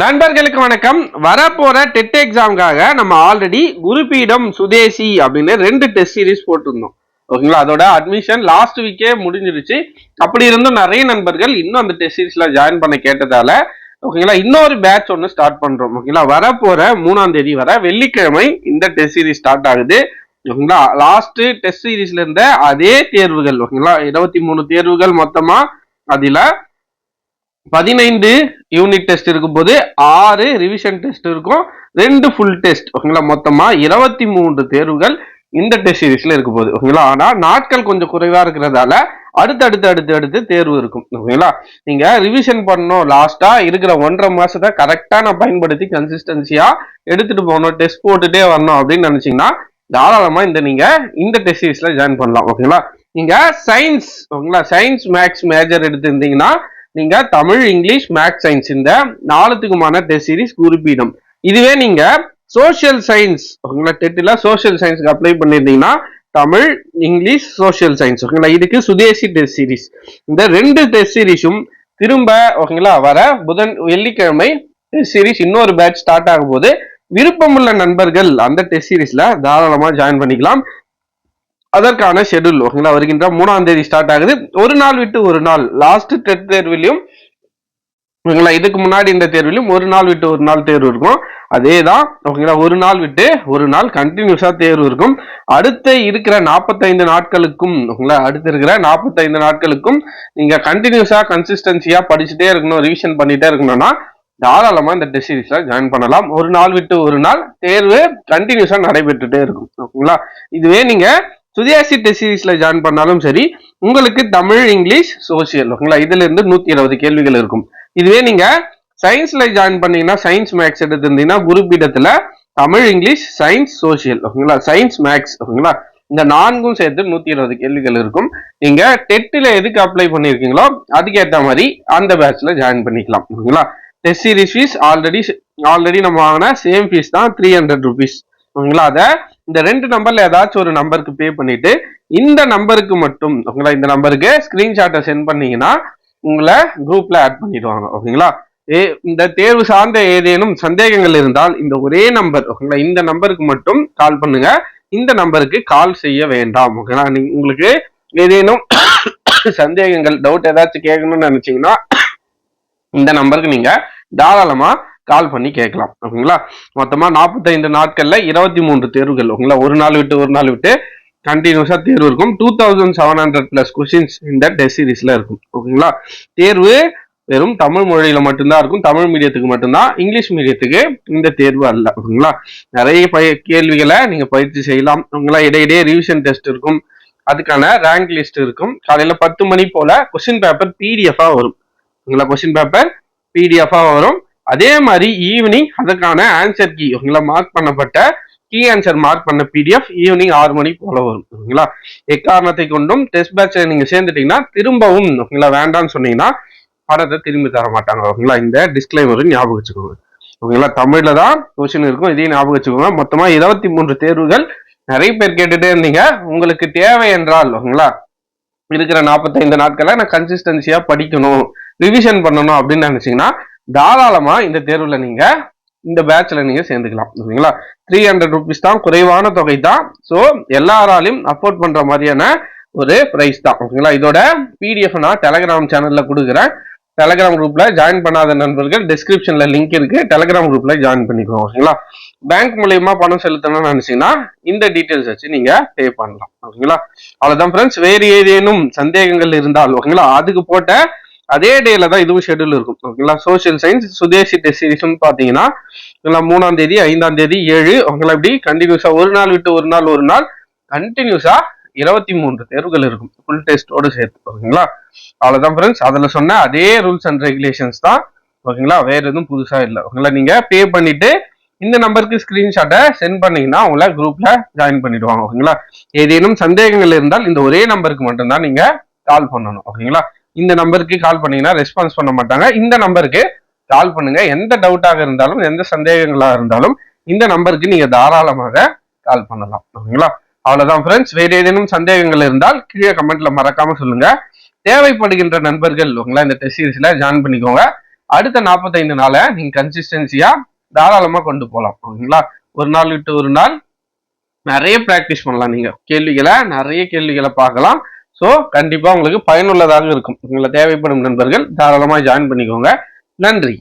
நண்பர்களுக்கு வணக்கம். வரப்போற டெட் எக்ஸாம்காக நம்ம ஆல்ரெடி குருபீடம் சுதேசி அப்படின்னு ரெண்டு டெஸ்ட் சீரிஸ் போட்டிருந்தோம். ஓகேங்களா? அதோட அட்மிஷன் லாஸ்ட் வீக்கே முடிஞ்சிருச்சு. அப்படி இருந்தும் நிறைய நண்பர்கள் இன்னும் அந்த டெஸ்ட் சீரீஸ்ல ஜாயின் பண்ண கேட்டதால ஓகேங்களா? இன்னொரு பேட்ச் ஒன்று ஸ்டார்ட் பண்றோம். ஓகேங்களா? வரப்போற மூணாம் தேதி வர வெள்ளிக்கிழமை இந்த டெஸ்ட் சீரிஸ் ஸ்டார்ட் ஆகுது. ஓகேங்களா? லாஸ்ட் டெஸ்ட் சீரீஸ்ல இருந்த அதே தேர்வுகள் ஓகேங்களா? இருபத்தி மூணு தேர்வுகள் மொத்தமா அதுல பதினைந்து யூனிட் டெஸ்ட் இருக்கும் போது ஆறு ரிவிஷன் டெஸ்ட் இருக்கும். ரெண்டு ஃபுல் டெஸ்ட் ஓகேங்களா மொத்தமா இருபத்தி மூன்று தேர்வுகள் இந்த டெஸ்ட் சீரிஸ்ல இருக்க போகுது ஓகேங்களா ஆனா நாட்கள் கொஞ்சம் குறைவா இருக்கிறதால அடுத்தடுத்து அடுத்து அடுத்து தேர்வு இருக்கும் ஓகேங்களா நீங்க ரிவிஷன் பண்ணணும். லாஸ்டா இருக்கிற ஒன்றரை மாசத்தை கரெக்டா நான் பயன்படுத்தி கன்சிஸ்டன்சியா எடுத்துட்டு போகணும். டெஸ்ட் போட்டுட்டே வரணும் அப்படின்னு நினைச்சீங்கன்னா தாராளமா இந்த நீங்க இந்த டெஸ்ட் சீரீஸ்ல ஜாயின் பண்ணலாம் ஓகேங்களா நீங்க சயின்ஸ் ஓகேங்களா சயின்ஸ் மேக்ஸ் மேஜர் எடுத்திருந்தீங்கன்னா நீங்க தமிழ் இங்கிலீஷ் மேக்ஸ் சயின்ஸ் இந்த நாலுத்துக்குமான டெஸ்ட் சீரிஸ் குறிப்பிடும். இதுவே நீங்க சோஷியல் சயின்ஸ் ஓகேங்களா டெட்டில் சோஷியல் சயின்ஸ்க்கு அப்ளை பண்ணியிருந்தீங்கன்னா தமிழ் இங்கிலீஷ் சோஷியல் சயின்ஸ் ஓகேங்களா இதுக்கு சுதேசி டெஸ்ட் சீரிஸ் இந்த ரெண்டு டெஸ்ட் சீரிஸும் திரும்ப ஓகேங்களா வர புதன் வெள்ளிக்கிழமை டெஸ்ட் சீரிஸ் இன்னொரு பேட்ச் ஸ்டார்ட் ஆகும் போது விருப்பமுள்ள நண்பர்கள் அந்த டெஸ்ட் சீரீஸ்ல தாராளமா ஜாயின் பண்ணிக்கலாம். அதற்கான ஷெட்யூல் ஓகேங்களா? வருகின்ற மூணாம் தேதி ஸ்டார்ட் ஆகுது. ஒரு நாள் விட்டு ஒரு நாள். லாஸ்ட் டெட் தேர்விலையும் ஓகேங்களா இதுக்கு முன்னாடி இந்த தேர்விலும் ஒரு நாள் விட்டு ஒரு நாள் தேர்வு இருக்கும். அதே தான் ஓகேங்களா ஒரு நாள் விட்டு ஒரு நாள் கண்டினியூஸாக தேர்வு இருக்கும். அடுத்த இருக்கிற நாற்பத்தைந்து நாட்களுக்கும் ஓகேங்களா அடுத்து இருக்கிற நாற்பத்தைந்து நாட்களுக்கும் நீங்கள் கண்டினியூஸாக கன்சிஸ்டன்சியாக படிச்சுட்டே இருக்கணும் ரிவிஷன் பண்ணிட்டே இருக்கணும்னா தாராளமாக இந்த டெஸ்ட் சீரீஸில் ஜாயின் பண்ணலாம். ஒரு நாள் விட்டு ஒரு நாள் தேர்வு கண்டினியூஸாக நடைபெற்றுட்டே இருக்கும். ஓகேங்களா? இதுவே நீங்கள் சுதியாசி டெஸ்ட் ஜாயின் பண்ணாலும் சரி உங்களுக்கு தமிழ் இங்கிலீஷ் சோசியல் ஓகேங்களா? இதுல இருந்து நூத்தி இருபது கேள்விகள் இருக்கும். இதுவே நீங்க சயின்ஸ்ல ஜாயின் பண்ணீங்கன்னா சயின்ஸ் மேக்ஸ் எடுத்திருந்தீங்கன்னா குருபீடத்துல தமிழ் இங்கிலீஷ் சயின்ஸ் சோசியல் ஓகேங்களா? சயின்ஸ் மேக்ஸ் ஓகேங்களா? இந்த நான்கும் சேர்த்து நூத்தி இருபது கேள்விகள் இருக்கும். நீங்க டெட்டில் எதுக்கு அப்ளை பண்ணிருக்கீங்களோ அதுக்கேற்ற மாதிரி அந்த பேட்ச்ல ஜாயின் பண்ணிக்கலாம். ஓகேங்களா? Test series fees already already நம்ம வாங்கின சேம் ஃபீஸ் தான் த்ரீ ஹண்ட்ரட் ருபீஸ் ஓகேங்களா? அதை இந்த ரெண்டு நம்பர்ல ஏதாச்சும் ஒரு நம்பருக்கு பே பண்ணிட்டு இந்த நம்பருக்கு மட்டும் ஓகேங்களா இந்த நம்பருக்கு ஸ்கிரீன்ஷாட்டை சென்ட் பண்ணீங்கன்னா உங்களை குரூப்ல ஆட் பண்ணிடுவாங்க ஓகேங்களா ஏ இந்த தேர்வு சார்ந்த ஏதேனும் சந்தேகங்கள் இருந்தால் இந்த ஒரே நம்பர் ஓகேங்களா இந்த நம்பருக்கு மட்டும் கால் பண்ணுங்க. இந்த நம்பருக்கு கால் செய்ய வேண்டாம் ஓகேங்களா நீங்க உங்களுக்கு ஏதேனும் சந்தேகங்கள் டவுட் ஏதாச்சும் கேட்கணும்னு நினைச்சீங்கன்னா இந்த நம்பருக்கு நீங்க தாராளமா கால் பண்ணி கேட்கலாம். ஓகேங்களா? மொத்தமா நாற்பத்தைந்து நாட்கள்ல இருபத்தி மூன்று தேர்வுகள். ஓகேங்களா? ஒரு நாள் விட்டு ஒரு நாள் விட்டு கண்டினியூஸா தேர்வு இருக்கும். Two thousand seven hundred plus questions இந்த டெஸ்ட் சீரீஸ்ல இருக்கும். ஓகேங்களா? தேர்வு வெறும் தமிழ் மொழியில மட்டும்தான் இருக்கும். தமிழ் மீடியத்துக்கு மட்டும்தான். இங்கிலீஷ் மீடியத்துக்கு இந்த தேர்வு அல்ல. ஓகேங்களா? நிறைய பய கேள்விகளை நீங்க பயிற்சி செய்யலாம். உங்களா இடையிடையே ரிவிஷன் டெஸ்ட் இருக்கும். அதுக்கான ரேங்க் லிஸ்ட் இருக்கும். காலையில பத்து மணி போல கொஸ்டின் பேப்பர் பிடிஎஃபா வரும். ஓகேங்களா? கொஸ்டின் பேப்பர் பிடிஎஃபா வரும். அதே மாதிரி ஈவினிங் அதுக்கான ஆன்சர் கீ ஓகேங்களா? மார்க் பண்ணப்பட்ட கீ ஆன்சர் மார்க் பண்ண பிடிஎஃப் ஈவினிங் ஆறு மணி போல வரும் ஓகேங்களா? எக்காரணத்தை கொண்டும் டெஸ்ட் பேட்ச்ல நீங்க சேர்ந்துட்டீங்கன்னா திரும்பவும் ஓகேங்களா வேண்டாம்னு சொன்னீங்கன்னா படத்தை திரும்பி தர மாட்டாங்க ஓகேங்களா? இந்த டிஸ்கிளைமரும் ஞாபகம் வச்சுக்கோங்க ஓகேங்களா? தமிழ்ல தான் கொஸ்டின் இருக்கும் இதையும் ஞாபகம் வச்சுக்கோங்க. மொத்தமா இருபத்தி மூன்று தேர்வுகள் நிறைய பேர் கேட்டுட்டே இருந்தீங்க. உங்களுக்கு தேவை என்றால் ஓகேங்களா இருக்கிற நாற்பத்தைந்து நாட்களை நான் கன்சிஸ்டன்சியா படிக்கணும் ரிவிஷன் பண்ணணும் அப்படின்னு நினைச்சீங்கன்னா தாராளமா இந்த தேர்வுல நீங்க இந்த பேட்ச்ல நீங்க சேர்ந்துக்கலாம். ஓகேங்களா த்ரீ ஹண்ட்ரட் ருபீஸ் தான் குறைவான தொகை தான். ஸோ எல்லாராலையும் அஃபோர்ட் பண்ற மாதிரியான ஒரு பிரைஸ் தான். ஓகேங்களா இதோட பிடிஎஃப் நான் டெலகிராம் சேனல்ல கொடுக்குறேன். டெலகிராம் குரூப்ல ஜாயின் பண்ணாத நண்பர்கள் டிஸ்கிரிப்ஷன்ல லிங்க் இருக்கு. டெலகிராம் குரூப்ல ஜாயின் பண்ணிக்கோங்க. ஓகேங்களா பேங்க் மூலயமா பணம் செலுத்தணும்னு நினைச்சீங்கன்னா இந்த டீட்டெயில்ஸ் வச்சு நீங்க பே பண்ணலாம். ஓகேங்களா அவ்வளவுதான் ஃப்ரெண்ட்ஸ் வேறு ஏதேனும் சந்தேகங்கள் இருந்தால் ஓகேங்களா அதுக்கு போட்ட அதே டேல தான் இதுவும் ஷெட்யூல் இருக்கும். ஓகேங்களா? சோஷியல் சயின்ஸ் சுதேசி டெஸ்ட் சீரிஸ்னு பார்த்தீங்கன்னா ஓகேங்களா மூணாம் தேதி ஐந்தாம் தேதி ஏழு ஓகேங்களா இப்படி கண்டினியூஸா ஒரு நாள் விட்டு ஒரு நாள் ஒரு நாள் கண்டினியூஸா இருபத்தி மூன்று தேர்வுகள் இருக்கும். ஃபுல் டெஸ்டோடு சேர்த்து ஓகேங்களா? அவ்வளோதான் ஃப்ரெண்ட்ஸ் அதில் சொன்ன அதே ரூல்ஸ் அண்ட் ரெகுலேஷன்ஸ் தான் ஓகேங்களா? வேற எதுவும் புதுசாக இல்லை. ஓகேங்களா நீங்கள் பே பண்ணிட்டு இந்த நம்பருக்கு ஸ்கிரீன்ஷாட்டை சென்ட் பண்ணீங்கன்னா உங்களை குரூப்ல ஜாயின் பண்ணிடுவாங்க ஓகேங்களா? ஏதேனும் சந்தேகங்கள் இருந்தால் இந்த ஒரே நம்பருக்கு மட்டும்தான் நீங்க கால் பண்ணணும் ஓகேங்களா? இந்த நம்பருக்கு கால் பண்ணீங்கன்னா ரெஸ்பான்ஸ் பண்ண மாட்டாங்க. இந்த நம்பருக்கு கால் பண்ணுங்க. எந்த டவுட்டாக இருந்தாலும் எந்த சந்தேகங்களாக இருந்தாலும் இந்த நம்பருக்கு நீங்க தாராளமாக கால் பண்ணலாம். ஓகேங்களா? அவ்வளவுதான் ஃப்ரெண்ட்ஸ் வேற ஏதேனும் சந்தேகங்கள் இருந்தால் கீழே கமெண்ட்ல மறக்காம சொல்லுங்க. தேவைப்படுகின்ற நண்பர்கள் உங்களா இந்த டெஸ்ட் சீரிஸ்ல ஜாயின் பண்ணிக்கோங்க. அடுத்த நாற்பத்தைந்து நாளை நீங்க கன்சிஸ்டன்சியா தாராளமா கொண்டு போகலாம் ஓகேங்களா? ஒரு நாள் விட்டு ஒரு நாள் நிறைய ப்ராக்டிஸ் பண்ணலாம் நீங்க. கேள்விகளை நிறைய கேள்விகளை பார்க்கலாம். ஸோ கண்டிப்பாக உங்களுக்கு பயனுள்ளதாக இருக்கும். உங்களை தேவைப்படும் நண்பர்கள் தாராளமாக ஜாயின் பண்ணிக்கோங்க. நன்றி.